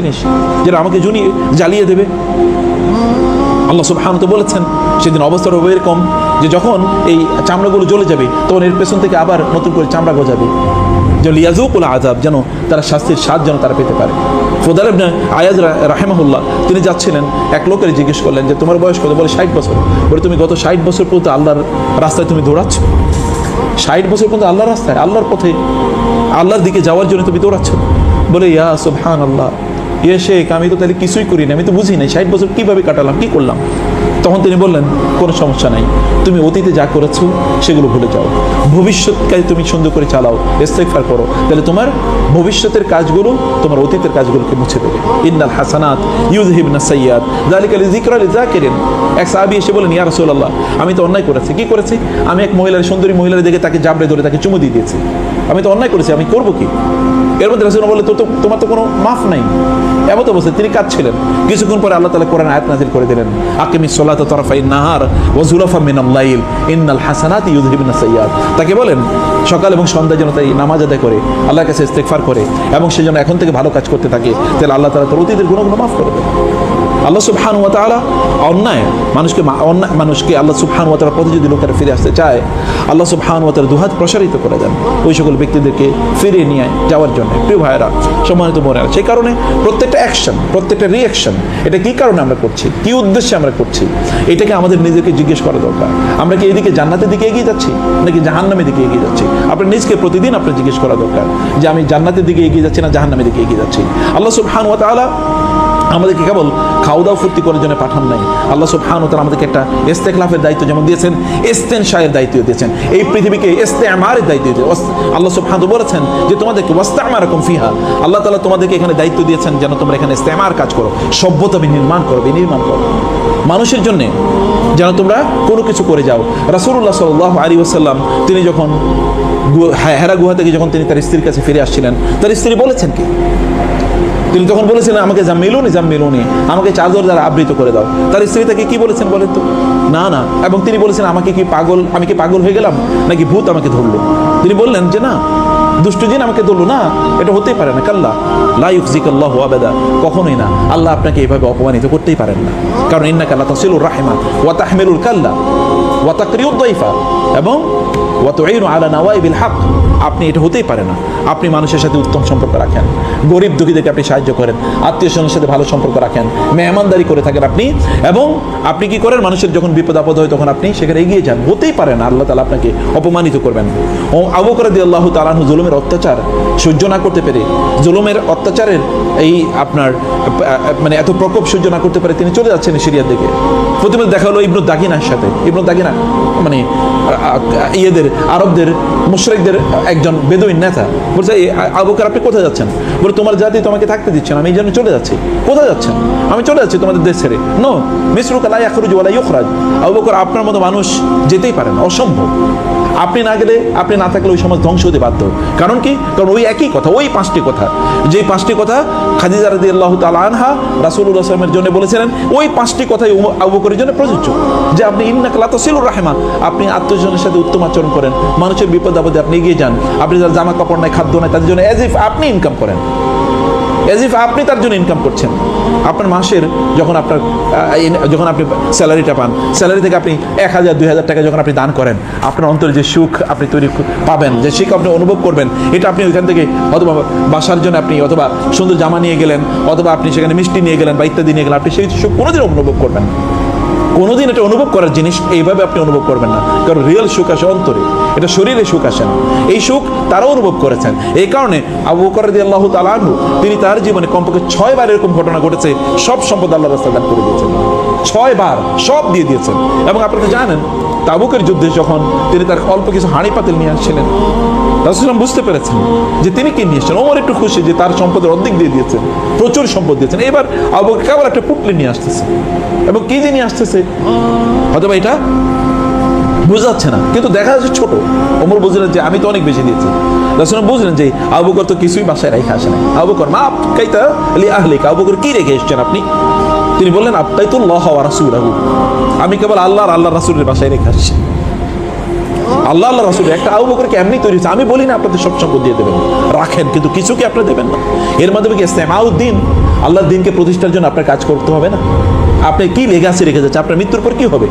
জিনিস যেটা আমাকে জুনিয়ে জ্বালিয়ে দেবে। আল্লাহ সুবহান তো বলেছেন, সেদিন অবস্থার হবে এরকম যে যখন এই চামড়াগুলো জ্বলে যাবে, তখন এর পেছন থেকে আবার নতুন করে চামড়া গজাবে। যে লিয়াজুকুল আজাব যেন তারা শাস্তির স্বাদ যেন তারা পেতে পারে। ফোদার আয়াজ রাহেমাহুল্লাহ, তিনি যাচ্ছিলেন, এক লোকের জিজ্ঞেস করলেন যে, তোমার বয়স কত? বলে, ষাট বছর। বলে, তুমি গত ষাট বছর পর্যন্ত আল্লাহর রাস্তায় তুমি দৌড়াচ্ছ? ষাট বছর পর্যন্ত আল্লাহর রাস্তায়? আল্লাহর পথে? আল্লাহর দিকে যাওয়ার জন্য তুমি দৌড়াচ্ছ? বলে, ইয়া সুবহান আল্লাহ ইয়ে শেখ, আমি তো তাহলে কিছুই করি না আমি তো বুঝি নাই, ষাট বছর কীভাবে কাটালাম, কী করলাম? তখন তিনি বললেন, কোনো সমস্যা নাই, তুমি অতীতে যা করেছ, সেগুলো ভুলে যাও। ভবিষ্যৎকালে তুমি সুন্দর করে চালাও, ইস্তেগফার করো, তাহলে তোমার ভবিষ্যতের কাজগুলো, তোমার অতীতের কাজগুলোকে মুছে দেবে। ইন্নাল হাসানাত ইউজহিবনা সাইয়াদ যালিকা লিযিকরা লিযাকিরিন এক সাহাবী এসে বলেন ইয়া রাসূলুল্লাহ, আমি তো অন্যায় করেছি। কি করেছি? আমি এক মহিলার, সুন্দরী মহিলার দেখে তাকে জাবড়ে ধরে তাকে চুমু দিয়ে দিয়েছি। আমি তো অন্যায় করেছি, আমি করব কি? এর মধ্যে রাসূল বলে তো তোমার তো কোনো মাফ নাই। এমন অবস্থায় তিনি কাঁদছিলেন। কিছুক্ষণ পরে আল্লাহ তালা কোরআন আয়াত নাযিল করে দিলেন, আকিমি সলাতা তরফাইন নাহার ওয়া যুলাফা মিনাল লাইল, ইন্নাল হাসানাতি ইউযহিবুনা সাইয়্যাত। তাকে বলেন, সকাল এবং সন্ধ্যা যেন তাই নামাজ আদায় করে, আল্লাহর কাছে ইস্তেগফার করে এবং সে যেন এখন থেকে ভালো কাজ করতে থাকে, তাহলে আল্লাহ তালা তার অতীতের গুণগুলো মাফ করে দেবে আল্লাহ সুবহান ওয়া তাআলা অন্যায় মানুষকে অন্যায় মানুষকে আল্লাহ সুবহান ওয়া তাআলা পথে যদি লোকেরা ফিরে আসতে চায়, আল্লাহ সুবহান ওয়া তাআলা দুহাত প্রসারিত করে দেন ওই সকল ব্যক্তিদেরকে ফিরিয়ে নিয়ে যাওয়ার জন্য। প্রিয় ভাইয়েরা, সম্মানিত বোনেরা, সেই কারণে প্রত্যেকটা অ্যাকশন প্রত্যেকটা রিয়াকশন এটা কি কারণে আমরা করছি? কি উদ্দেশ্যে আমরা করছি? এটাকে আমাদের নিজেকে জিজ্ঞেস করা দরকার। আমরা কি এদিকে জান্নাতের দিকে এগিয়ে যাচ্ছি, নাকি জাহান্নামের দিকে এগিয়ে যাচ্ছি? আপনার নিজকে প্রতিদিন আপনার জিজ্ঞেস করা দরকার যে আমি জান্নাতের দিকে এগিয়ে যাচ্ছি না জাহান্নামের দিকে এগিয়ে যাচ্ছি। আল্লাহ সুবহান ওয়া তাআলা আমাদেরকে কেবল খাওয়া দাওয়া ফুর্তি করার জন্য পাঠান নাই। আল্লাহ সুবহানাহু ওয়া তাআলা আমাদেরকে একটা ইস্তেখলাফের দায়িত্ব যেমন দিয়েছেন ইস্তেন শাহের দায়িত্ব দিয়েছেন। এই পৃথিবীকে ইস্তেমারের দায়িত্ব দিয়েছেন। ওয়াস- আল্লাহ সুবহানাহু বলেছেন যে, তোমাদেরকে ওয়াস্তামারাকুম ফিহা। আল্লাহ তালা তোমাদেরকে এখানে দায়িত্ব দিয়েছেন যেন তোমরা এখানে ইস্তেমার কাজ করো, সভ্যতা নির্মাণ করো, বিনির্মাণ করো। মানুষের জন্যে যেন তোমরা কোনো কিছু করে যাও। রাসূলুল্লাহ সাল্লাল্লাহু আলাইহি ওয়াসাল্লাম, তিনি যখন গু- হেরা গুহা থেকে যখন তিনি তার স্ত্রীর কাছে ফিরে আসছিলেন, তার স্ত্রী বলেছেন কি? তিনি তখন বলেছিলেন আমাকে যা মেলুনি যা মেলুনি আমাকে চাদর দ্বারা আবৃত করে দাও। তার স্ত্রী তাকে কি বলেছেন বলেন তো? না না। এবং তিনি বলেছেন, আমাকে কি পাগল, আমি কি পাগল হয়ে গেলাম? নাকি ভূত আমাকে ধরলো? তিনি বললেন যে, না, দুষ্টু জিন আমাকে ধরলো। না, এটা হতেই পারে না, কাল্লা। লাইফজিক আল্লাহ আবেদা। কখনোই না। আল্লাহ আপনাকে এভাবে অপমানিত করতেই পারেন না। কারণ ইন্না কাল্লা তাসিলুর রাহেমা ওয়া তাহমিলুল কাল্লা ওয়া তাকরিউদ এবং ওয়া তুঈনু আলা নাওয়াইবিল হক। আপনি এটা হতেই পারে না। আপনি মানুষের সাথে উত্তম সম্পর্ক রাখেন। গরিব দুঃখীদেরকে আপনি সাহায্য করেন। আত্মীয় স্বজনের সাথে ভালো সম্পর্ক রাখেন। মেহমানদারি করে থাকেন আপনি। এবং আপনি কি করেন? মানুষের যখন বিপদ আপদ হয় তখন আপনি সেখানে এগিয়ে যান। হতেই পারে না। আল্লাহ তালা আপনাকে অপমানিত করবেন। ও আবু করে দিয়ে আল্লাহ তালাহু জুলুমের অত্যাচার সহ্য না করতে পেরে, জুলুমের অত্যাচারের এই আপনার মানে এত প্রকোপ সহ্য না করতে পারে তিনি চলে যাচ্ছেন সিরিয়ার দিকে। প্রতিমা দেখা হলো ইবনু দাগিনার সাথে। ইবনু দাগিনা মানে ইয়েদের আরবদের, মুশ্রেকদের একজন বেদুইন নেতা। বলছে, "এই আবু বকর আপনি কোথায় যাচ্ছেন? বলে, তোমার জাতি তোমাকে থাকতে দিচ্ছে না, আমি এই জন্য চলে যাচ্ছি। কোথায় যাচ্ছেন? আমি চলে যাচ্ছি তোমাদের দেশ ছেড়ে। নো মিসরুক আলাই আখরুজ ওয়ালাই ইউখরাজ। আবু বকর আপনার মতো মানুষ যেতেই পারেন অসম্ভব। আপনি না গেলে, আপনি না থাকলে ওই সমাজ ধ্বংস হতে বাধ্য। কারণ কি? কারণ ওই একই কথা, ওই পাঁচটি কথা। যে পাঁচটি কথা খাদিজা রাদি আল্লাহ তালা আনহা রাসুল্লাহ আসলামের জন্য বলেছিলেন, ওই পাঁচটি কথাই উম- আবু বকরের জন্য প্রযোজ্য। যে আপনি ইন্না কালাত সিলুর রাহেমা, আপনি আত্মজনের সাথে উত্তম আচরণ করেন, মানুষের বিপদ আপদে আপনি এগিয়ে যান, আপনি যার জামা কাপড় নাই, খাদ্য নাই তাদের জন্য এজ ইফ আপনি ইনকাম করেন। এজ ইফ আপনি তার জন্য ইনকাম করছেন। আপনার মাসের যখন আপনার যখন আপনি স্যালারিটা পান, স্যালারি থেকে আপনি এক হাজার, দুই হাজার টাকা যখন আপনি দান করেন, আপনার অন্তরে যে সুখ আপনি তৈরি পাবেন, যে সুখ আপনি অনুভব করবেন, এটা আপনি ওইখান থেকে অথবা বাসার জন্য আপনি অথবা সুন্দর জামা নিয়ে গেলেন, অথবা আপনি সেখানে মিষ্টি নিয়ে গেলেন বা ইত্যাদি নিয়ে গেলেন, আপনি সেই সুখ কোনোদিন অনুভব করবেন না। কোনোদিন এটা অনুভব করার জিনিস এইভাবে আপনি অনুভব করবেন না। কারণ রিয়েল সুখ আসে অন্তরে। এটা শরীরে সুখ আসে না। এই সুখ তারাও অনুভব করেছেন। এই কারণে আবু বকর রাদিয়াল্লাহু তাআলা আনহু, তিনি তার জীবনে কমপক্ষে ছয় বার এরকম ঘটনা ঘটেছে, সব সম্পদ আল্লাহ রাস্তায় দান করে দিয়েছেন। ছয় বার সব দিয়ে দিয়েছেন। এবং আপনারা জানেন, তাবুকের যুদ্ধে যখন তিনি তার অল্প কিছু হাঁড়ি পাতিল নিয়ে আসছিলেন রাসুলাম বুঝতে পেরেছেন যে তিনি কি নিয়ে এসেছেন? ওমর একটু খুশি যে তার সম্পদের অর্ধেক দিয়ে দিয়েছেন, প্রচুর সম্পদ দিয়েছেন। এবার আবু বকর কেবল একটা পুটলি নিয়ে আসতেছে। এবং কি নিয়ে আসতেছে? অথবা এটা বোঝাচ্ছে না, কিন্তু দেখা যাচ্ছে ছোট। ওমর বুঝলেন যে আমি তো অনেক বেশি দিয়েছি। রাসুলাম বুঝলেন যে আবু বকর তো কিছুই বাসায় রেখে আসে না আবু বকর মা কাইতা আলি আহলিক? আবু বকর, কি রেখে এসেছেন আপনি? তিনি বললেন আপনি তো লহ রাসুল আমি কেবল আল্লাহ আর আল্লাহ রাসুলের বাসায় রেখে আসছি। আল্লাহ আল্লাহ রাসুল, একটা আবু বকরকে এমনি তৈরি হয়েছে। আমি বলি না, আপনাদের সব সম্পদ দিয়ে দেবেন। রাখেন, কিন্তু আপনারা দেবেন না? এর মাধ্যমে কি ইসলামাউদ্দিন? আল্লাহর দিনকে প্রতিষ্ঠার জন্য আপনার কাজ করতে হবে না? আপনি কি লেগাসি রেখে যাচ্ছে আপনার মৃত্যুর পর কি হবে?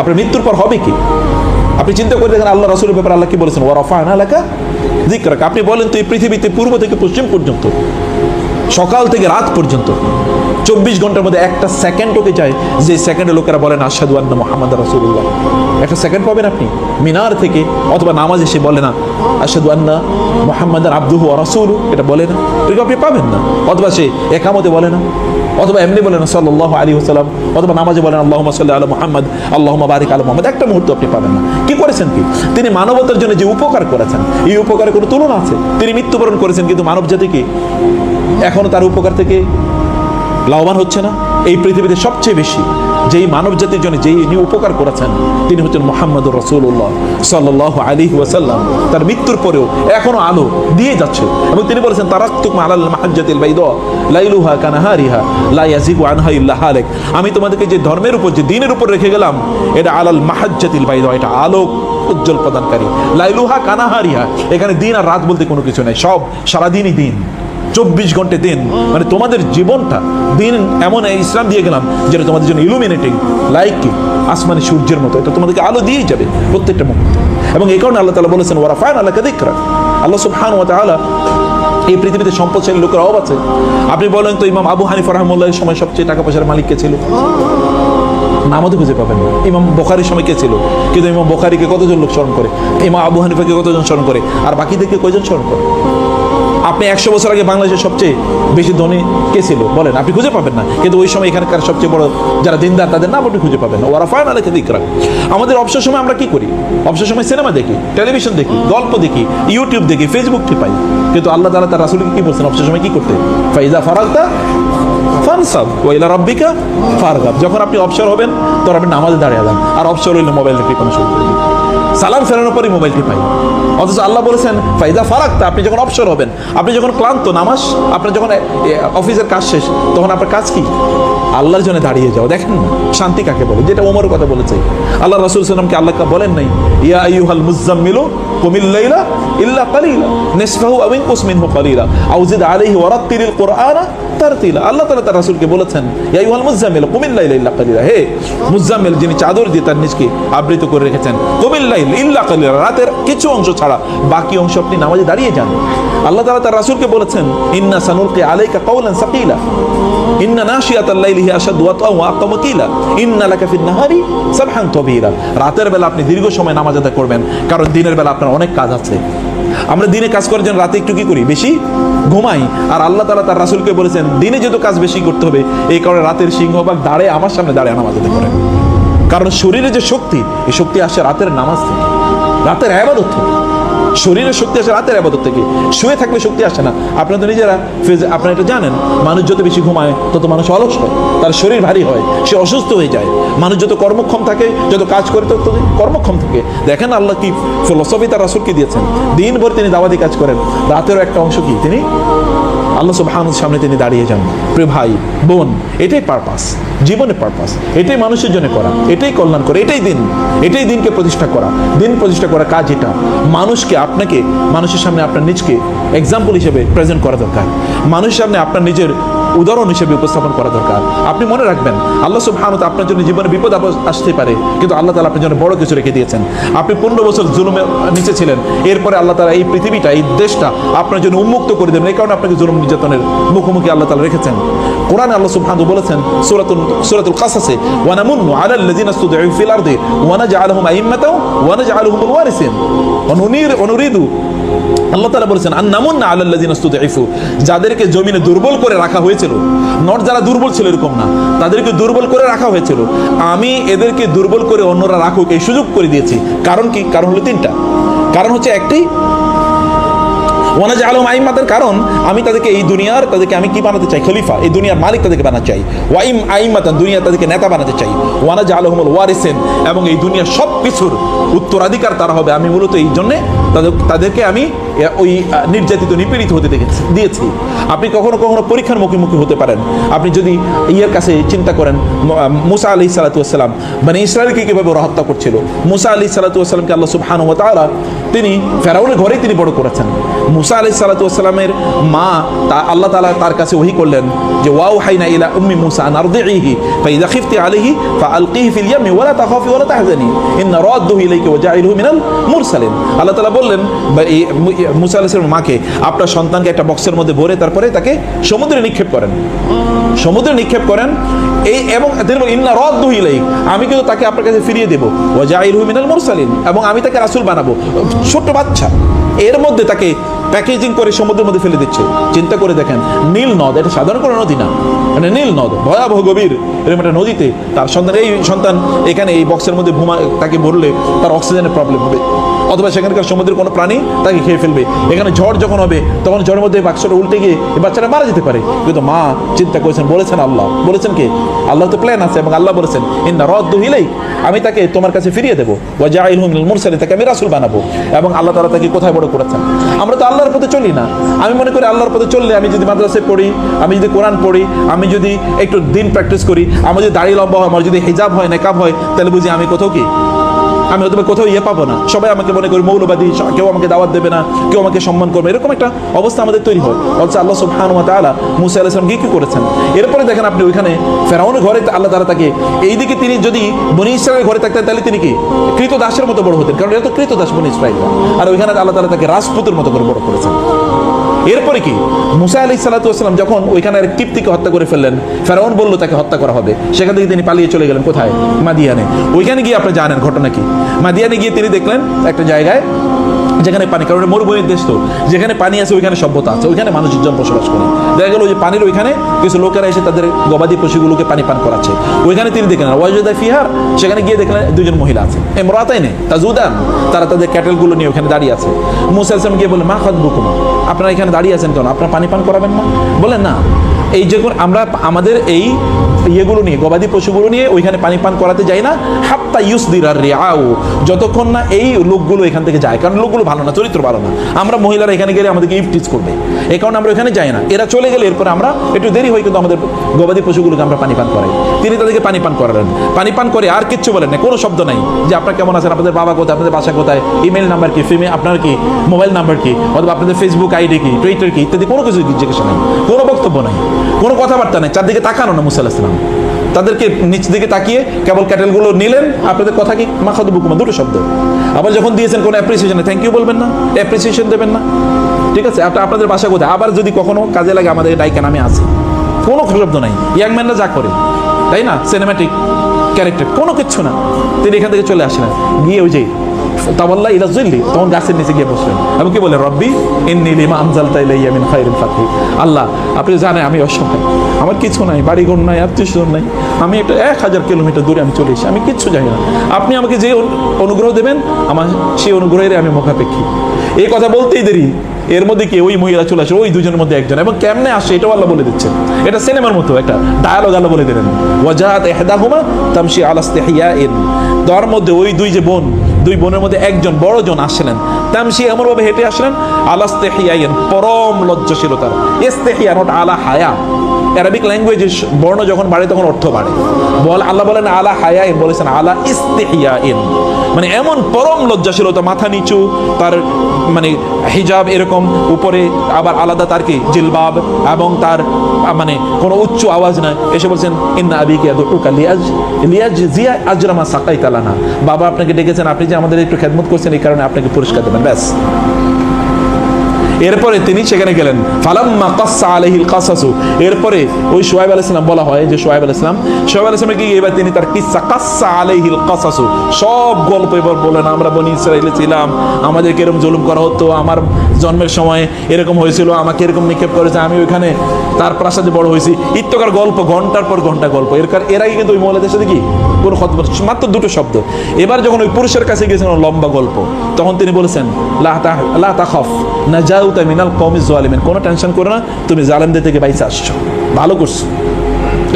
আপনার মৃত্যুর পর হবে কি? আপনি চিন্তা করে দেখেন, আল্লাহ রাসুলের ব্যাপারে আল্লাহ কি বলেছেন? ওয়ারফা আনালাকা জিক্রাক আপনি বলেন তো, এই পৃথিবীতে পূর্ব থেকে পশ্চিম পর্যন্ত, সকাল থেকে রাত পর্যন্ত চব্বিশ ঘণ্টার মধ্যে একটা সেকেন্ডও যায় যে সেকেন্ডে লোকেরা বলেন আসাদু আন্না মোহাম্মদ রাসুল্লাহ একটা সেকেন্ড পাবেন আপনি। মিনার থেকে অথবা নামাজ এসে বলে না আসাদু আন্না মোহাম্মদ আব্দুহু রাসুল এটা বলে না। এরকম আপনি পাবেন না? অথবা সে একামতে বলে না। অথবা এমনি বলে না সাল্লাহ আলী হাসালাম অথবা নামাজে বলেন আল্লাহ সাল্লাহ আল মোহাম্মদ আল্লাহ বারিক আল মোহাম্মদ। একটা মুহূর্ত আপনি পাবেন না। কি করেছেন কি? তিনি মানবতার জন্য যে উপকার করেছেন, এই উপকারের কোনো তুলনা আছে? তিনি মৃত্যুবরণ করেছেন কিন্তু মানব জাতিকে এখনও তার উপকার থেকে লাভবান হচ্ছে না। এই পৃথিবীতে সবচেয়ে বেশি যেই মানব জাতির জন্য যেই ইনি উপকার করেছেন, তিনি হচ্ছেন মোহাম্মদ রসুল্লাহ সাল্লাহ আলী ওয়াসাল্লাম। তার মৃত্যুর পরেও এখনও আলো দিয়ে যাচ্ছে। এবং তিনি বলেছেন, তারাক্তুক আলাল মাহাজ্জাতিল বাইদ, লাইলুহা কানাহারিহা, লা ইয়াজিগু আনহা ইল্লা হালেক। আমি তোমাদেরকে যে ধর্মের উপর, যে দিনের উপর রেখে গেলাম, এটা আলাল মাহাজ্জাতিল বাইদ, এটা আলোক উজ্জ্বল প্রদানকারী। লাইলুহা কানাহারিহা, এখানে দিন আর রাত বলতে কোনো কিছু নাই, সব সারাদিনই দিন। চব্বিশ ঘন্টে দিন মানে তোমাদের জীবনটা দিন এমন ইসলাম দিয়ে গেলাম যেটা তোমাদের জন্য ইলুমিনেটিং লাইক কি আসমানি সূর্যের মতো। এটা তোমাদেরকে আলো দিয়েই যাবে প্রত্যেকটা মুহূর্তে। এবং এই কারণে আল্লাহ তালা বলেছেন ওরা ফায়ন আল্লাহ কাদিকরা আল্লাহ সুবহান ওয়া এই পৃথিবীতে সম্পদশালী লোকের অভাব আছে। আপনি বলেন তো, ইমাম আবু হানিফ রহমুল্লাহের সময় সবচেয়ে টাকা পয়সার মালিক কে ছিল? নামও খুঁজে পাবেন ইমাম বোখারির সময় কে ছিল? কিন্তু ইমাম বোখারিকে কতজন লোক স্মরণ করে? ইমাম আবু হানিফাকে কতজন স্মরণ করে? আর বাকিদেরকে কয়জন স্মরণ করে? আপনি একশো বছর আগে বাংলাদেশের সবচেয়ে বেশি ধনী কে ছিল? বলেন, আপনি খুঁজে পাবেন না। কিন্তু ওই সময় এখানকার সবচেয়ে বড় যারা দিনদার, তাদের নাম আপনি খুঁজে পাবেন ওরা ফায়ন দিকরা আমাদের অবসর সময় আমরা কি করি? অবসর সময় সিনেমা দেখি, টেলিভিশন দেখি, গল্প দেখি, ইউটিউব দেখি ফেসবুক টিপাই কিন্তু আল্লাহ তালা তার রাসুলকে কি বলছেন? অবসর সময় কি করতে? ফাইজা ফারাকতা ফানসাব ওয়াইলা রব্বিকা ফারগাব। যখন আপনি অবসর হবেন তখন আপনি নামাজে দাঁড়িয়ে যান। আর অবসর হইলে মোবাইল টিপানো শুরু করবেন সালাম ফেরানোর পরই মোবাইল টিপাই অথচ আল্লাহ বলেছেন, ফাইদা ফারাকতা আপনি যখন অবসর হবেন, আপনি যখন ক্লান্ত, নামাজ, আপনার যখন অফিসের কাজ শেষ, তখন আপনার কাজ কি? আল্লাহর জন্য দাঁড়িয়ে যাও। দেখেন শান্তি কাকে বলে? যেটা ওমর কথা বলেছে। আল্লাহ রাসুল সাল্লামকে আল্লাহ বলেন নাই, ইয়া আইয়ুহাল মুজাম্মিলু কুমিল লাইলা ইল্লা কালিলা, নিসফাহু আও ইনকুস মিনহু কালিলা আও জিদ আলাইহি ওয়ারাত্তিলিল কুরআনা রাতের বেলা আপনি দীর্ঘ সময় নামাজ আদায় করবেন, কারণ দিনের বেলা আপনার অনেক কাজ আছে। আমরা দিনে কাজ করার জন্য রাতে একটু কি করি? বেশি ঘুমাই। আর আল্লাহ তালা তার রাসুলকে বলেছেন, দিনে যেহেতু কাজ বেশি করতে হবে, এই কারণে রাতের সিংহভাগ দাঁড়ে আমার সামনে দাঁড়িয়ে নামাজ আদায় করে কারণ শরীরে যে শক্তি, এই শক্তি আসে রাতের নামাজ থেকে, রাতের আবাদত থেকে। শরীরের শক্তি আসে রাতের আবাদত থেকে। শুয়ে থাকলে শক্তি আসে না। আপনারা তো নিজেরা আপনারা এটা জানেন, মানুষ যত বেশি ঘুমায়, তত মানুষ অলস হয়। তার শরীর ভারী হয়, সে অসুস্থ হয়ে যায়। মানুষ যত কর্মক্ষম থাকে, যত কাজ করে, তত কর্মক্ষম থাকে। দেখেন আল্লাহ কি ফিলসফি তার রাসূলকে দিয়েছেন? দিনভর তিনি দাওয়াতি কাজ করেন। রাতেরও একটা অংশ কি? তিনি আল্লাহ সুবাহানুর সামনে তিনি দাঁড়িয়ে যান। প্রিয় ভাই, বোন, এটাই পারপাস জীবনের পারপাস এটাই মানুষের জন্য করা, এটাই কল্যাণ করা, এটাই দিন, এটাই দিনকে প্রতিষ্ঠা করা। দিন প্রতিষ্ঠা করা কাজ এটা। মানুষকে আপনাকে, মানুষের সামনে আপনার নিজকে এক্সাম্পল হিসেবে প্রেজেন্ট করা দরকার। মানুষের সামনে আপনার নিজের উদাহরণ হিসেবে উপস্থাপন করা দরকার। আপনি মনে রাখবেন, আল্লাহ সুবহানুত আপনার জন্য জীবনে বিপদ আসতে পারে, কিন্তু আল্লাহ তালা আপনার জন্য বড় কিছু রেখে দিয়েছেন। আপনি পনেরো বছর জুলুমের নিচে ছিলেন, এরপরে আল্লাহ তালা এই পৃথিবীটা, এই দেশটা আপনার জন্য উন্মুক্ত করে দেবেন, এই কারণে আপনাকে জুলুম নির্যাতনের মুখোমুখি আল্লাহ তালা রেখেছেন। কোরআনে আল্লাহ সুবহানু বলেছেন সূরাতুল সূরাতুল কাসাসে, ওয়া নামুন্নু আলাল লাযিনা ইসতুদঈফু ফিল আরদি, ওয়া নাজআলুহুম আইম্মাতাও, ওয়া নাজআলুহুমুল ওয়ারিসিন। ওয়া নুনির, ওয়া নুরিদু। আল্লাহ তাআলা বলেছেন, আন নামুন্না আলাল লাযিনা ইসতুদঈফু যাদেরকে জমিনে দুর্বল করে রাখা হয়েছিল। নট যারা দুর্বল ছিল এরকম না। তাদেরকে দুর্বল করে রাখা হয়েছিল। আমি এদেরকে দুর্বল করে অন্যরা রাখুক এই সুযোগ করে দিয়েছি। কারণ কি? কারণ হলো তিনটা। কারণ হচ্ছে একটি ওয়ানা যে আলম আইমাতের কারণ, আমি তাদেরকে এই দুনিয়ার, তাদেরকে আমি কি বানাতে চাই? খলিফা, এই দুনিয়ার মালিক তাদেরকে বানাতে চাই। ওয়াইম আইমাতান দুনিয়া তাদেরকে নেতা বানাতে চাই। ওয়ানা যে আলহমুল ওয়ারিসেন, এবং এই দুনিয়ার সব কিছুর উত্তরাধিকার তারা হবে। আমি মূলত এই জন্যে তাদের তাদেরকে আমি ওই নির্যাতিত, নিপীড়িত হতে দেখেছি, দিয়েছি। আপনি কখনো কখনো পরীক্ষার মুখোমুখি হতে পারেন। আপনি যদি ইয়ের কাছে চিন্তা করেন মুসা আলি সালাতাম মানে ইসরায়েলকে কীভাবে ওরা হত্যা করছিল? মুসা আলি সালাতামকে আল্লাহ সুবহানু তাআলা, তিনি ফেরাউনের ঘরেই তিনি বড় করেছেন। মুসা আলি সালাতামের মা তা আল্লাহ তাআলা তার কাছে ওহি করলেন যে ওয়াও হাইনা ইলা উম্মি মুসা নারদিহি ফাইদা খিফতি আলাইহি ফাআলকিহি ফিল ইয়ামি ওয়ালা তাখাফি ওয়ালা তাহজানি ইন্না রাদ্দুহু ইলাইকা ওয়া জাইলুহু মিনাল মুরসালিন। আল্লাহ তাআলা বললেন মুসা আলাইহিস সালামের মাকে আপনার সন্তানকে একটা বক্সের মধ্যে ভরে তারপরে তাকে সমুদ্রে নিক্ষেপ করেন। সমুদ্রে নিক্ষেপ করেন। এই এবং বলেন, ইন্না রদ্দু ইলাইক আমি কিন্তু তাকে আপনার কাছে ফিরিয়ে দেবো। ওয়া জাইলুহু মিনাল মুরসালিন এবং আমি তাকে রাসূল বানাবো। ছোট্ট বাচ্চা। এর মধ্যে তাকে প্যাকেজিং করে সমুদ্রের মধ্যে ফেলে দিচ্ছে। চিন্তা করে দেখেন, নীল নদ, এটা সাধারণ কোনো নদী না। মানে নীল নদ, ভয়াবহ গভীর, এরকম একটা নদীতে তার সন্তান, এই সন্তান এখানে এই বক্সের মধ্যে ঘুমা তাকে মরলে তার অক্সিজেনের প্রবলেম হবে। অথবা সেখানকার সমুদ্রের কোনো প্রাণী তাকে খেয়ে ফেলবে। এখানে ঝড় যখন হবে, তখন ঝড়ের মধ্যে বাক্সটা উল্টে গিয়ে এই বাচ্চাটা মারা যেতে পারে। কিন্তু মা চিন্তা করেছেন, বলেছেন আল্লাহ। বলেছেন কি? আল্লাহ তো প্ল্যান আছে এবং আল্লাহ বলেছেন, ইন্না রদ্দু হিলাই আমি তাকে তোমার কাছে ফিরিয়ে দেবো। মিনাল মুরসালিন, তাকে আমি রাসুল বানাবো। এবং আল্লাহ তাআলা তাকে কোথায় বড় করেছেন? আমরা তো আল্লাহর পথে চলি না। আমি মনে করি আল্লাহর পথে চললে আমি যদি মাদ্রাসায় পড়ি, আমি যদি কোরআন পড়ি, আমি যদি একটু দিন প্র্যাকটিস করি, আমার যদি দাড়ি লম্বা হয়, আমার যদি হিজাব হয়, নেকাব হয়, তাহলে বুঝি আমি কোথাও কি? আমি হয়তো কোথাও ইয়ে পাবো না। সবাই আমাকে মনে করি মৌলবাদী, কেউ আমাকে দাওয়াত দেবে না, কেউ আমাকে সম্মান করবে এরকম একটা অবস্থা আমাদের তৈরি হয়। অথচ আল্লাহ সুবহানাহু ওয়া তাআলা মুসা আলাইহিস সালাম কি করেছেন? এরপরে দেখেন আপনি ওইখানে ফেরাউনের ঘরে আল্লাহ তাআলা তাকে এইদিকে তিনি যদি বনি ইসরায়েলের ঘরে থাকতেন, তাহলে তিনি কি? কৃত দাসের মতো বড় হতেন। কারণ এটা তো কৃত দাস বনি ইসরায়েল আর ওইখানে আল্লাহ তাআলা তাকে রাজপুতের মতো করে বড় করেছেন। এরপরে কি? মুসা আলি সাল্লাতাম যখন ওইখানে এক টিপতিকে হত্যা করে ফেললেন, ফেরাউন বলল তাকে হত্যা করা হবে। সেখান থেকে তিনি পালিয়ে চলে গেলেন কোথায়? মাদিয়ানে। ওইখানে গিয়ে আপনি জানেন ঘটনা কি? মাদিয়ানে গিয়ে তিনি দেখলেন একটা জায়গায় যেখানে পানি, কারণ মরুভূমির দেশ তো, যেখানে পানি আছে, ওইখানে সভ্যতা আছে, ওইখানে মানুষজন বসবাস করে। দেখা গেল যে পানির ওইখানে কিছু লোকেরা এসে তাদের গবাদি পশুগুলোকে পানি পান করাচ্ছে। ওইখানে তিনি দেখলেন ওয়াজুদা ফিহার, সেখানে গিয়ে দেখলেন দুজন মহিলা আছে। এমরাতাই নেই, তাজুদান, তারা তাদের ক্যাটেলগুলো নিয়ে ওখানে দাঁড়িয়ে আছে। মুসা গিয়ে বলে মা খাদ বুকুমা আপনারা এখানে দাঁড়িয়ে আছেন কেন? আপনারা পানি পান করাবেন না? বলেন না এই যে আমরা আমাদের এই ইয়েগুলো নিয়ে, গবাদি পশুগুলো নিয়ে ওইখানে পানি পান করাতে যাই না। হাত্তা ইউস দিরার রিয়াও যতক্ষণ না এই লোকগুলো এখান থেকে যায়, কারণ লোকগুলো ভালো না, চরিত্র ভালো না। আমরা মহিলারা এখানে গেলে আমাদেরকে ইফটিজ করবে। এই কারণে আমরা ওখানে যাই না। এরা চলে গেলে এরপর আমরা একটু দেরি হয় কিন্তু আমাদের গবাদি পশুগুলোকে আমরা পানি পান করাই। তিনি তাদেরকে পানি পান করালেন। পানি পান করে আর কিচ্ছু বলেন না, কোনো শব্দ নাই। যে আপনার কেমন আছেন, আপনাদের বাবা কোথায়, আপনাদের বাসা কোথায় ইমেল নাম্বার কি ফিমে আপনার কি মোবাইল নাম্বার কি, অথবা আপনাদের ফেসবুক আইডি কি টুইটার কি, ইত্যাদি কোনো কিছু জিজ্ঞাসা নাই। কোনো বক্তব্য নাই। কোনো কথাবার্তা নাই। চারদিকে তাকানো না মুসা আলাহিসাম তাদেরকে নিচ দিকে তাকিয়ে কেবল ক্যাটেলগুলো নিলেন। আপনাদের কথা কি? মাখাদ বুকুমা, দুটো শব্দ। আবার যখন দিয়েছেন কোনো অ্যাপ্রিসিয়েশনে থ্যাংক ইউ বলবেন না অ্যাপ্রিসিয়েশন দেবেন না। ঠিক আছে? আপনি আপনাদের বাসা কোথায়? আবার যদি কখনো কাজে লাগে আমাদের ডাইকান নামে আছে। কোনো শব্দ নাই। ইয়াং ম্যানরা যা করে, তাই না? সিনেমাটিক ক্যারেক্টার কোনো কিচ্ছু না। তিনি এখান থেকে চলে আসলেন গিয়ে ওই যে তাওয়াল্লা ইলা জুল্লি তখন গাছের নিচে গিয়ে বসলেন। এবং কি বলে রব্বি ইন্নি লিমা আমজালতা ইলাইয়া মিন খায়রিল ফাতহি। আল্লাহ, আপনি জানেন আমি অসহায়। আমার কিছু নাই বাড়ি ঘর নাই আত্মীয় স্বজন নাই। আমি একটা এক হাজার কিলোমিটার দূরে আমি চলে এসেছি, আমি কিচ্ছু জানি না। আপনি আমাকে যে অনুগ্রহ দেবেন, আমার সেই অনুগ্রহের আমি মুখাপেক্ষী। এই কথা বলতেই দেরি। এর মধ্যে কি ওই মহিলা চলে আসে ওই দুজনের মধ্যে একজন। এবং কেমনে আসে এটাও আল্লাহ বলে দিচ্ছেন। এটা সিনেমার মতো, একটা ডায়ালগ আল্লাহ বলে দিলেন। ওয়াজাহাত এহদাহুমা তামশি আলাস্তেহিয়া ইন তার মধ্যে ওই দুই যে বোন দুই বোনের মধ্যে একজন বড় জন আসলেন তামসি এমনভাবে হেঁটে আসলেন, আলাস্তেহিয়াইন, পরম লজ্জাশীলতার। নট আলা হায়া। অ্যারাবিক ল্যাঙ্গুয়েজে বর্ণ যখন বাড়ে তখন অর্থ বাড়ে। বল, আল্লাহ বলেন, আলা হায়া ইন বলেছেন, আলা ইস্তেহিয়া ইন মানে এমন পরম লজ্জাশীলতা, মাথা নিচু, তার মানে হিজাব এরকম, উপরে আবার আলাদা তার কি? জিলবাব এবং তার মানে কোনো উচ্চ আওয়াজ নাই। এসে বলছেন, ইন্না আবিকে দুকা লিয়াজ লিয়াজ জিয়া আজরামা সাকাই তালানা বাবা আপনাকে ডেকেছেন, আপনি যে আমাদের একটু খেদমত করছেন, এই কারণে আপনাকে পুরস্কার দেবেন। ব্যাস। এরপরে তিনি সেখানে গেলেন। ফালাম্মা কাসসা আলাইহিল কাসাসু। এরপরে ওই সোয়াইব আলাইহিস সালাম বলা হয় যে সোয়াইব আলাইহিস সালাম সোয়াইব আলাইহিস সালাম কি এবার তিনি তার কিসসা কাসসা আলাইহিল কাসাসু। সব গল্প এবার বলেন আমরা বনি ইসরাইলে ছিলাম। আমাদেরকে এরকম জুলুম করা হতো। আমার জন্মের সময় এরকম হয়েছিল। আমাকে এরকম নিক্ষেপ করেছে। আমি ওইখানে তার প্রাসাদে বড় হয়েছি। ইত্যকার গল্প, ঘণ্টার পর ঘণ্টা গল্প। এর এর আগে কিন্তু ওই মহিলাদের সাথে কি? কোনো খতম মাত্র দুটো শব্দ। এবার যখন ওই পুরুষের কাছে গিয়েছেন লম্বা গল্প, তখন তিনি বলেছেন, লা তা- লা তাখফ, নাজাউ জালিমিন, কোনো টেনশন করো না, তুমি জালেমদের থেকে বাইসে আসছো। ভালো করছ।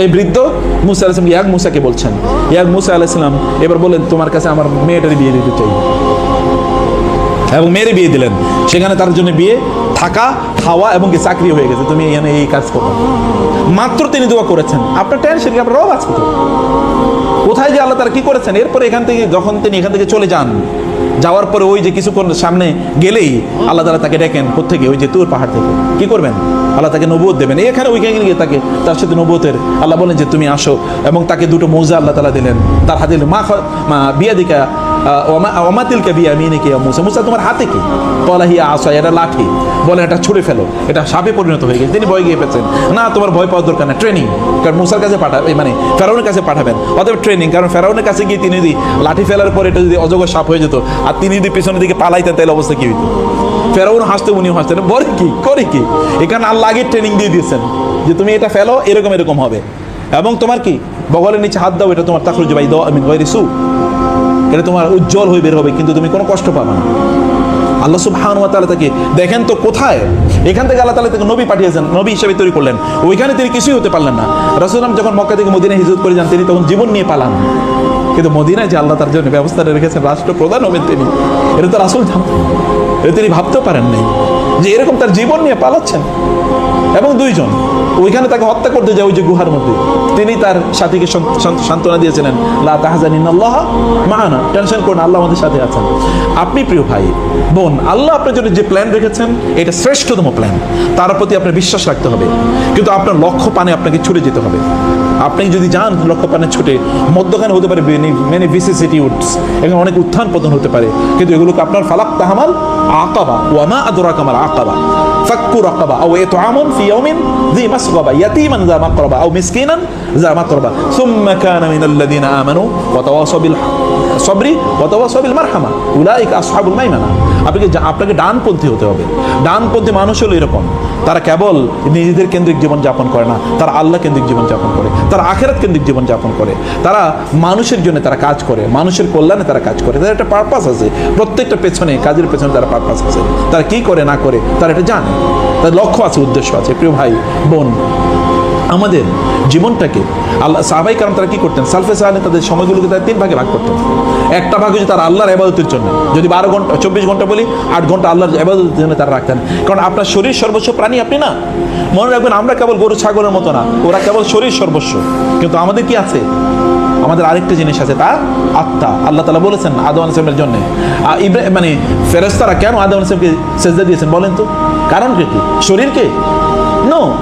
এই বৃদ্ধ মুসা আলাইসলাম ইয়াক মুসাকে বলছেন ইয়াক মুসা আলাইসলাম এবার বলেন তোমার কাছে আমার মেয়েটার বিয়ে দিতে চাই। এবং বিয়ে দিলেন। সেখানে তার জন্য বিয়ে, থাকা, খাওয়া এবং কি চাকরি হয়ে গেছে। তুমি এখানে এই কাজ করো। মাত্র তিনি দোয়া করেছেন। আপনার টেনশন কি? আপনার রব আছে কোথায় যে আল্লাহ তারা কি করেছেন? এরপরে এখান থেকে, যখন তিনি এখান থেকে চলে যান যাওয়ার পরে ওই যে কিছুক্ষণ সামনে গেলেই আল্লাহ তালা তাকে ডেকেন প্রত্যেকে ওই যে তুর পাহাড় থেকে। কি করবেন? আল্লাহ তাকে নবুয়ত দেবেন। এখানে ওইখানে গিয়ে তাকে তার সাথে নবুতের আল্লাহ বলেন যে তুমি আসো। এবং তাকে দুটো মৌজা আল্লাহ তালা দিলেন। তার হাতে মা বিয়া খ- মিনে লাঠি ফেলার যদি সাপ হয়ে যেত, আর তিনি যদি দিকে পালাইতেন, তাহলে অবস্থা কি ফেরাউন হাসতে হাসতেন বলে কি? করে কি? এখানে আল্লাহ ট্রেনিং দিয়ে দিয়েছেন যে, তুমি এটা ফেলো, এরকম এরকম হবে। এবং তোমার কি? বগলের নিচে হাত দাও, এটা তোমার তাকরুজ বাই দাও আমি গয়রিসু এটা তোমার উজ্জ্বল হয়ে বের হবে, কিন্তু তুমি কোনো কষ্ট পাবে না। আল্লাহ সুবহান ওয়া তাকে, দেখেন তো কোথায়? এখান থেকে আল্লাহ তাআলা তাকে নবী পাঠিয়েছেন, নবী হিসেবে তৈরি করলেন। ওইখানে তিনি কিছুই হতে পারলেন না। রাসূলুল্লাহ যখন মক্কা থেকে মদিনায় হিজরত করে যান, তিনি তখন জীবন নিয়ে পালান। কিন্তু মদিনায় যে আল্লাহ তার জন্য ব্যবস্থা রেখেছেন, রাষ্ট্রপ্রধান হবেন তিনি। এটা তো রাসূল জানতেন এটা তিনি ভাবতেও পারেন নাই যে এরকম তার জীবন নিয়ে পালাচ্ছেন। এবং দুইজন। ওইখানে তাকে হত্যা করতে যায় ওই যে গুহার মধ্যে। তিনি তার সাথীকে সন্ত- সন্ত- সান্ত্বনা দিয়েছিলেন আল্লাহ মাহানা টেনশন করুন আল্লাহ আমাদের সাথে আছেন। আপনি প্রিয় ভাই, বোন, আল্লাহ আপনার জন্য যে প্ল্যান রেখেছেন, এটা শ্রেষ্ঠতম প্ল্যান তার প্রতি আপনার বিশ্বাস রাখতে হবে। কিন্তু আপনার লক্ষ্য পানে আপনাকে ছুটে যেতে হবে। আপনি যদি যান লক্ষ্য পানের ছুটে মধ্যখানে হতে পারে মেনি ভিসিসিটিউডস এখানে অনেক উত্থান পতন হতে পারে। কিন্তু এগুলোকে আপনার ফালাক তাহামাল আকাবা ওয়ামা আদরা কামাল আকাবা। ফাক্কু রাকাবা, আও ইতআমুন ফি ইয়াউমিন যিমাসগাবা ইয়াতীমান যা মাকরাবা, আও মিসকিনান জামা করবা। সুম্মা কানা মিনাল্লাযিনা আমানু ওয়া তাওয়াসাউ বিল সবরি ওয়া তাওয়াসাউ বিল মারহামা। উলাইক আসহাবুল মাইমানা। আপনাকে আপনাকে ডানপন্থী হতে হবে। ডানপন্থী মানুষ হলো এরকম। তারা কেবল নিজেদের কেন্দ্রিক জীবন যাপন করে না। তারা আল্লাহ কেন্দ্রিক জীবন যাপন করে। তারা আখেরাত কেন্দ্রিক জীবন যাপন করে। তারা মানুষের জন্য তারা কাজ করে। মানুষের কল্যাণে তারা কাজ করে। তাদের একটা পারপাস আছে। প্রত্যেকটা পেছনে, কাজের পেছনে তারা পারপাস আছে। তারা কি করে, না করে, তারা এটা জানে। তার লক্ষ্য আছে, উদ্দেশ্য আছে। প্রিয় ভাই, বোন আমাদের জীবনটাকে আল্লাহ সাহাবাই কারণ তারা কি করতেন? সালফে সাহানে তাদের সময়গুলোকে তারা তিন ভাগে ভাগ করতেন। একটা ভাগ হচ্ছে তারা আল্লাহর আবাদতের জন্য। যদি বারো ঘণ্টা, চব্বিশ ঘণ্টা বলি, আট ঘণ্টা আল্লাহর আবাদতের জন্য তারা রাখতেন। কারণ আপনার শরীর সর্বস্ব প্রাণী আপনি না। মনে রাখবেন, আমরা কেবল গরু, ছাগলের মতো না। ওরা কেবল শরীর সর্বস্ব কিন্তু আমাদের কি আছে? আমাদের আরেকটা জিনিস আছে, তা আত্মা। আল্লাহ তালা বলেছেন আদম আলসালামের জন্য। ইব্রাহিম মানে ফেরেস্তারা কেন আদম আলসালামকে সেজদা দিয়েছেন বলেন তো? কারণ কি? শরীরকে? নো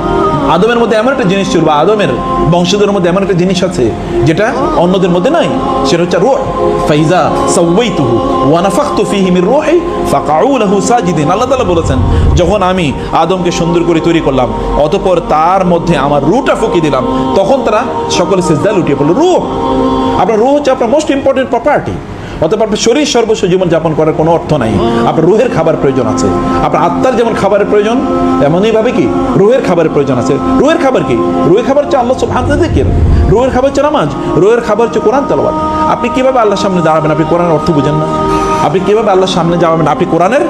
আদমের মধ্যে এমন একটা জিনিস ছিল, বা আদমের বংশধরের মধ্যে এমন একটা জিনিস আছে, যেটা অন্যদের মধ্যে নাই। সেটা হচ্ছে রুহ। ফাইজা সাওয়াইতুহু ওয়া নাফাখতু ফীহি মির রূহি ফাকাউ লাহু সাজিদিন। আল্লাহ তাআলা বলেছেন, যখন আমি আদমকে সুন্দর করে তৈরি করলাম, অতঃপর তার মধ্যে আমার রুহটা ফুঁকি দিলাম, তখন তারা সকলে সিজদা লুটিয়ে পড়ল। রূহ। আপনার রূহ হচ্ছে আপনার মোস্ট ইম্পর্টেন্ট প্রপার্টি অতএব আপনার শরীর সর্বস্ব জীবন যাপন করার কোনো অর্থ নাই। আপনার রুহের খাবার প্রয়োজন আছে। আপনার আত্মার যেমন খাবারের প্রয়োজন তেমনই ভাবে কি? রুহের খাবারের প্রয়োজন আছে। রুহের খাবার কি? রুহের খাবার হচ্ছে আল্লাহ সুবহান জিকির। রুহের খাবার হচ্ছে নামাজ। রুহের খাবার হচ্ছে কোরআন তেলাওয়াত। আপনি কীভাবে আল্লাহর সামনে দাঁড়াবেন? আপনি কোরআনের অর্থ বুঝেন না। আপনি কীভাবে আল্লাহর সামনে যাবেন আপনি কোরআনের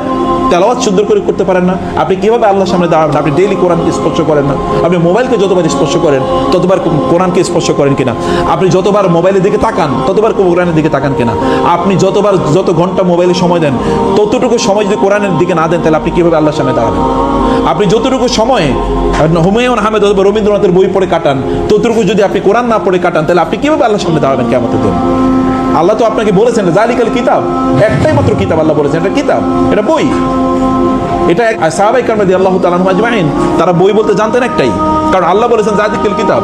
তেলাওয়াত সুন্দর করে করতে পারেন না। আপনি কীভাবে আল্লাহর সামনে দাঁড়াবেন আপনি ডেইলি কোরআনকে স্পর্শ করেন না। আপনি মোবাইলকে যতবার স্পর্শ করেন, ততবার কোরআনকে স্পর্শ করেন কিনা? আপনি যতবার মোবাইলের দিকে তাকান, ততবার কোরআনের দিকে তাকান কিনা? আপনি যতবার যত ঘণ্টা মোবাইলে সময় দেন, ততটুকু সময় যদি কোরআনের দিকে না দেন, তাহলে আপনি কীভাবে আল্লাহর সামনে দাঁড়াবেন? আপনি যতটুকু সময় হুমায়ুন আহমেদ অথবা রবীন্দ্রনাথের বই পড়ে কাটান, ততটুকু যদি আপনি কোরআন না পড়ে কাটান, তাহলে আপনি কীভাবে আল্লাহর সামনে দাঁড়াবেন কেমন দিন? আল্লাহ তো আপনাকে বলেছেন, জালিকাল কিতাব। একটাই মাত্র কিতাব আল্লাহ বলেছেন, এটা কিতাব, এটা বই। এটা এক সাহাবাই কারণে আল্লাহ তালান তারা বই বলতে জানতেন একটাই, কারণ আল্লাহ বলেছেন জাদিকাল কিতাব।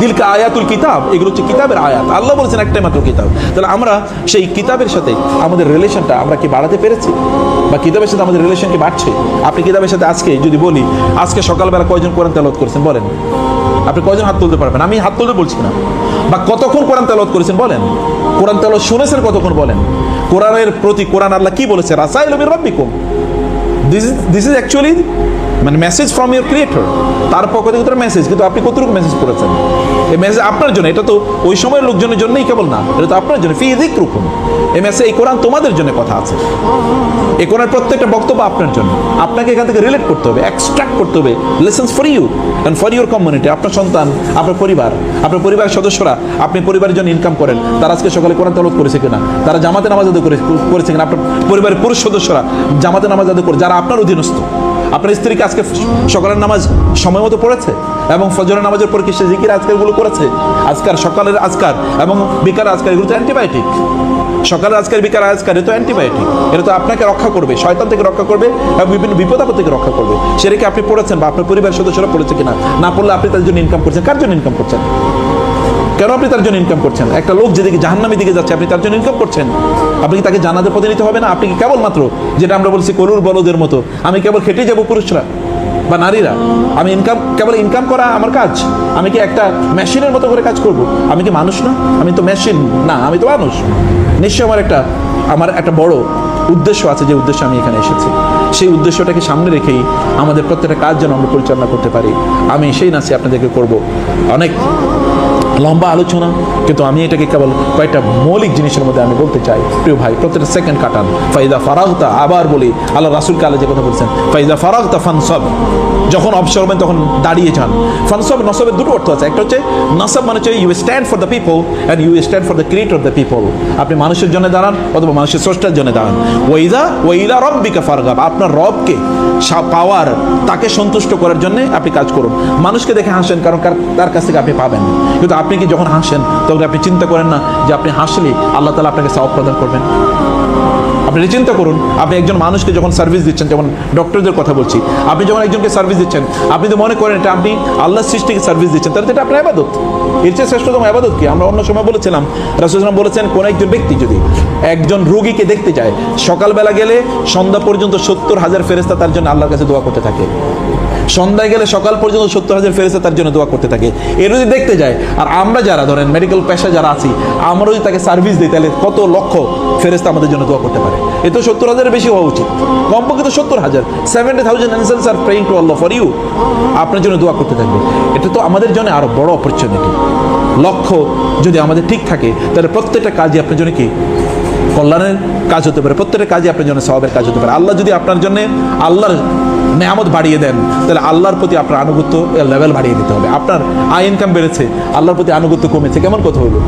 দিলকা আয়াতুল কিতাব, এগুলো হচ্ছে কিতাবের আয়াত। আল্লাহ বলেছেন একটাই মাত্র কিতাব। তাহলে আমরা সেই কিতাবের সাথে আমাদের রিলেশনটা আমরা কি বাড়াতে পেরেছি? বা কিতাবের সাথে আমাদের রিলেশন কি বাড়ছে? আপনি কিতাবের সাথে আজকে যদি বলি, আজকে সকালবেলা কয়জন কোরআন তেলত করেছেন বলেন? আপনি কয়জন হাত তুলতে পারবেন? আমি হাত তুলতে বলছি না বা কতক্ষণ কোরআন তেলত করেছেন বলেন? কোরআন তেলত শুনেছেন কতক্ষণ বলেন? কোরআনের প্রতি কোরআন আল্লাহ কি বলেছে? রাসাইল রব্বিকুম। This is this is actually মানে মেসেজ ফ্রম ইউর ক্রিয়েটর তার পক্ষ থেকে তার মেসেজ কিন্তু আপনি কতটুকু মেসেজ করেছেন এই মেসেজ আপনার জন্য, এটা তো ওই সময়ের লোকজনের জন্যই কেবল না, এটা তো আপনার জন্য ফিজিক রুকুন এই মেসেজ এই কোরআন তোমাদের জন্য কথা আছে। এই কোরআন প্রত্যেকটা বক্তব্য আপনার জন্য। আপনাকে এখান থেকে রিলেট করতে হবে এক্সট্রাক্ট করতে হবে lessons for you and for your community আপনার সন্তান, আপনার পরিবার, আপনার পরিবারের সদস্যরা, আপনি পরিবারের জন্য ইনকাম করেন। তারা আজকে সকালে কোরআন তলব করেছে কিনা? তারা জামাতে নামাজ আদায় করেছে কিনা? আপনার পরিবারের পুরুষ সদস্যরা জামাতে নামাজ আদায় করে, যারা আপনার অধীনস্থ আপনার স্ত্রীকে আজকে সকালের নামাজ সময় মতো পড়েছে? এবং ফজরের নামাজের পর কি সে জিকির আজকারগুলো করেছে? আজকার সকালের আজকার এবং বিকালের আজকার, এগুলো তো অ্যান্টিবায়োটিক। সকালের আজকার বিকাল আজকার, এ তো অ্যান্টিবায়োটিক। এটা তো আপনাকে রক্ষা করবে, শয়তান থেকে রক্ষা করবে এবং বিভিন্ন বিপদ আপদ থেকে রক্ষা করবে। সেটা কি আপনি পড়েছেন বা আপনার পরিবার সদস্যরা পড়েছে কিনা? না পড়লে আপনি তার জন্য ইনকাম করছেন। কার জন্য ইনকাম করছেন? কেন আপনি তার জন্য ইনকাম করছেন? একটা লোক যেদিকে জাহান্নামি দিকে যাচ্ছে, আপনি তার জন্য ইনকাম করছেন। আপনি কি তাকে জানাতে পথে নিতে হবে না? আপনি কি কেবলমাত্র যেটা আমরা বলছি করুর বলদের মতো, আমি কেবল খেটে যাব পুরুষরা বা নারীরা? আমি ইনকাম কেবল ইনকাম করা আমার কাজ? আমি কি একটা মেশিনের মতো করে কাজ করব? আমি কি মানুষ না? আমি তো মেশিন না, আমি তো মানুষ। নিশ্চয়ই আমার একটা আমার একটা বড় উদ্দেশ্য আছে, যে উদ্দেশ্য আমি এখানে এসেছি। সেই উদ্দেশ্যটাকে সামনে রেখেই আমাদের প্রত্যেকটা কাজ যেন আমরা পরিচালনা করতে পারি। আমি সেই নাচে আপনাদেরকে করব। অনেক লম্বা আলোচনা, কিন্তু আমি এটাকে কেবল কয়েকটা মৌলিক জিনিসের মধ্যে আমি বলতে চাই। প্রিয় ভাই, প্রত্যেকটা সেকেন্ড কাটান। ফাইদা ফারাগতা, আবার বলি, আল্লাহ রাসুলকে আল্লাহ যে কথা বলছেন, ফাইদা ফারাগতা ফানসব। যখন অবসর হবেন তখন দাঁড়িয়ে যান। ফানসব নসবের দুটো অর্থ আছে। একটা হচ্ছে, নসব মানে হচ্ছে you stand for the people and you stand for the creator of the people আপনি মানুষের জন্য দাঁড়ান অথবা মানুষের স্রষ্টার জন্য দাঁড়ান। ওইদা ওইলা রব্বিকা ফারগাব। আপনার রবকে পাওয়ার, তাকে সন্তুষ্ট করার জন্য আপনি কাজ করুন। মানুষকে দেখে হাসেন কারণ কার- তার কাছ থেকে আপনি পাবেন। কিন্তু আপনি কি যখন হাসেন, তখন আপনি চিন্তা করেন না যে আপনি হাসলে আল্লাহ তালা আপনাকে সাওয়াব প্রদান করবেন? আপনি চিন্তা করুন, আপনি একজন মানুষকে যখন সার্ভিস দিচ্ছেন, যেমন ডক্টরদের কথা বলছি, আপনি যখন একজনকে সার্ভিস দিচ্ছেন, আপনি তো মনে করেন এটা আপনি আল্লাহ সৃষ্টিকে সার্ভিস দিচ্ছেন, তাহলে এটা আপনার আবাদত। এর চেয়ে শ্রেষ্ঠতম আবাদত কি? আমরা অন্য সময় বলেছিলাম রাসুলাম বলেছেন, কোন একজন ব্যক্তি যদি একজন রোগীকে দেখতে যায় সকালবেলা গেলে সন্ধ্যা পর্যন্ত সত্তর হাজার ফেরেস্তা তার জন্য আল্লাহর কাছে দোয়া করতে থাকে। সন্ধ্যায় গেলে সকাল পর্যন্ত সত্তর হাজার ফেরেস্তা তার জন্য দোয়া করতে থাকে। এর যদি দেখতে যায়, আর আমরা যারা, ধরেন মেডিকেল পেশা যারা আছি, আমরা যদি তাকে সার্ভিস দিই, তাহলে কত লক্ষ ফেরেস্তা আমাদের জন্য দোয়া করতে পারে। এ তো সত্তর হাজারের বেশি হওয়া উচিত। কমপক্ষে তো সত্তর হাজার। Seventy thousand answers are praying to Allah for you আপনার জন্য দোয়া করতে থাকবে। এটা তো আমাদের জন্য আরও বড় অপরচুনিটি লক্ষ্য যদি আমাদের ঠিক থাকে, তাহলে প্রত্যেকটা কাজই আপনার জন্য কি? কল্যাণের কাজ হতে পারে। প্রত্যেকটা কাজই আপনার জন্য স্বভাবের কাজ হতে পারে। আল্লাহ যদি আপনার জন্য আল্লাহর নেয়ামত বাড়িয়ে দেন, তাহলে আল্লাহর প্রতি আপনার আনুগত্য লেভেল বাড়িয়ে দিতে হবে। আপনার আয় ইনকাম বেড়েছে, আল্লাহর প্রতি আনুগত্য কমেছে। কেমন কথা হলো?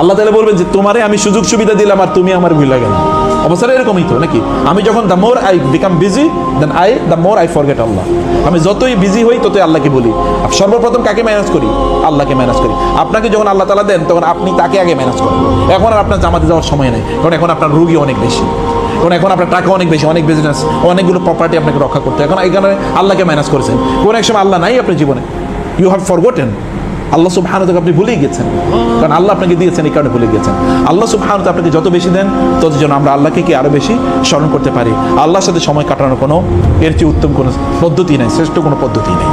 আল্লাহ তাহলে বলবেন যে, তোমারে আমি সুযোগ সুবিধা দিলাম আর তুমি আমার ভুলে গেলাম অবস্থাটা এরকমই তো, নাকি? আমি যখন the more I become busy then I the more I forget Allah. আমি যতই বিজি হই, ততই আল্লাহকে বলি। সর্বপ্রথম কাকে ম্যানেজ করি? আল্লাহকে ম্যানেজ করি। আপনাকে যখন আল্লাহ তালা দেন, তখন আপনি তাকে আগে ম্যানেজ করেন। এখন আর আপনার জামাতে যাওয়ার সময় নেই, কারণ এখন আপনার রুগী অনেক বেশি। কারণ এখন আপনার টাকা অনেক বেশি, অনেক বিজনেস অনেকগুলো প্রপার্টি আপনাকে রক্ষা করতে এখন এখানে আল্লাহকে ম্যানেজ করেছেন। কোন এক সময় আল্লাহ নাই আপনার জীবনে। ইউ হ্যাভ ফরগোটেন আল্লাহ সুবহানাহু ওয়া আপনি ভুলেই গেছেন। কারণ আল্লাহ আপনাকে দিয়েছেন, এই কারণে ভুলে গেছেন। আল্লাহ সুবহানাহু ওয়া আপনাকে যত বেশি দেন, তত যেন আমরা আল্লাহকে কি আরও বেশি স্মরণ করতে পারি। আল্লাহর সাথে সময় কাটানোর কোনো, এর চেয়ে উত্তম কোনো পদ্ধতি নেই, শ্রেষ্ঠ কোনো পদ্ধতি নেই।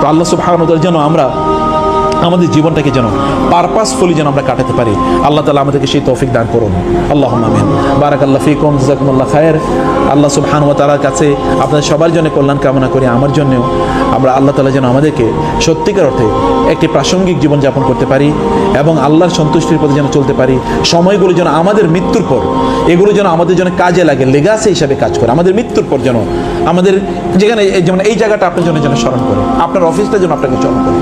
তো আল্লাহ তাআলা যেন আমরা আমাদের জীবনটাকে যেন পারপাসফুলি যেন আমরা কাটাতে পারি। আল্লাহ তালা আমাদেরকে সেই তৌফিক দান করুন। আল্লাহ আমিন। বারাক আল্লাহ ফিকুম জাকুমুল্লাহ খায়ের আল্লাহ সুবহান ওয়া তালার কাছে আপনাদের সবার জন্য কল্যাণ কামনা করি, আমার জন্যও। আমরা আল্লাহ তালা যেন আমাদেরকে সত্যিকার অর্থে একটি প্রাসঙ্গিক জীবনযাপন করতে পারি এবং আল্লাহর সন্তুষ্টির পথে যেন চলতে পারি। সময়গুলো যেন আমাদের মৃত্যুর পর, এগুলো যেন আমাদের জন্য কাজে লাগে লেগাসে হিসাবে কাজ করে। আমাদের মৃত্যুর পর যেন আমাদের যেখানে যেমন এই জায়গাটা আপনার জন্য যেন স্মরণ করে, আপনার অফিসটা যেন আপনাকে স্মরণ করে।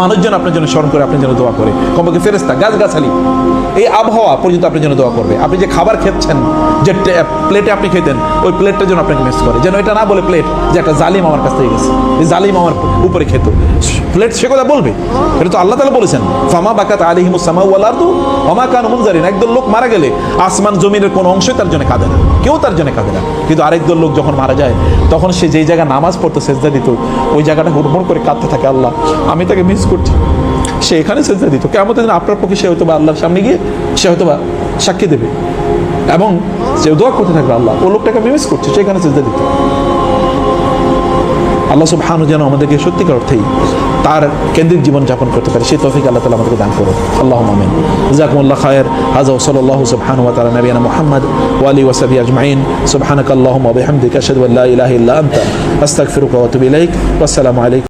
মানুষজন আপনার জন্য স্মরণ করে আপনার জন্য দোয়া করে। কমপক্ষে ফেরেস্তা গাছ গাছালি এই আবহাওয়া পর্যন্ত আপনার জন্য দোয়া করবে। আপনি যে খাবার খেচ্ছেন, যে প্লেটে আপনি খেতেন, ওই প্লেটটা যেন আপনাকে মিস করে। যেন এটা না বলে প্লেট যে একটা জালিম আমার কাছ থেকে গেছে। এই জালিম আমার উপরে খেত। প্লেট সে কথা বলবে? এটা তো আল্লাহ তালা বলেছেন, ফামা বাকাত আলিহিমু সামা ওয়ালারদু অমা কান মুনজারিন। একদল লোক মারা গেলে আসমান জমিনের কোনো অংশই তার জন্য কাঁদে না। কেউ তার জন্য কাঁদে না। কিন্তু আরেক দল লোক যখন মারা যায়, তখন সে যেই জায়গায় নামাজ পড়তো, সেজদা দিত, ওই জায়গাটা হুড়মুড় করে কাঁদতে থাকে আল্লাহ। আমি তাকে মিস করছি। সে এখানে সেজদা দিত। কেমন দিন আপনার পক্ষে সে হয়তো বা আল্লাহর সামনে গিয়ে সে হয়তো বা সাক্ষী দেবে। এবং সে দোয়া করতে থাকবে আল্লাহ। ও লোকটাকে আমি মিস করছি সেখানে সেজদা দিত। আল্লাহ সুবহানু যেন আমাদেরকে সত্যিকার অর্থেই তার কেন্দ্রিক জীবনযাপন করতে পারি। সেই তৌফিক আল্লাহ তালা আমাদেরকে দান করুন। আল্লাহ মামিন জাকুমুল্লাহ খায়ের। হাজা ওসল্লাহ সুবহান ওয়া তালা নবিয়ানা মোহাম্মদ ওয়ালি ওয়াসাবি ওয়া আজমাইন। সুবহানাকাল্লাহুম্মা ওয়া বিহামদিকা আশহাদু আল্লা ইলাহা ইল্লা আনতা। আস্তাগফিরুকা ওয়া আতুবু ইলাইক। ওয়াসসালামু আলাইকুম।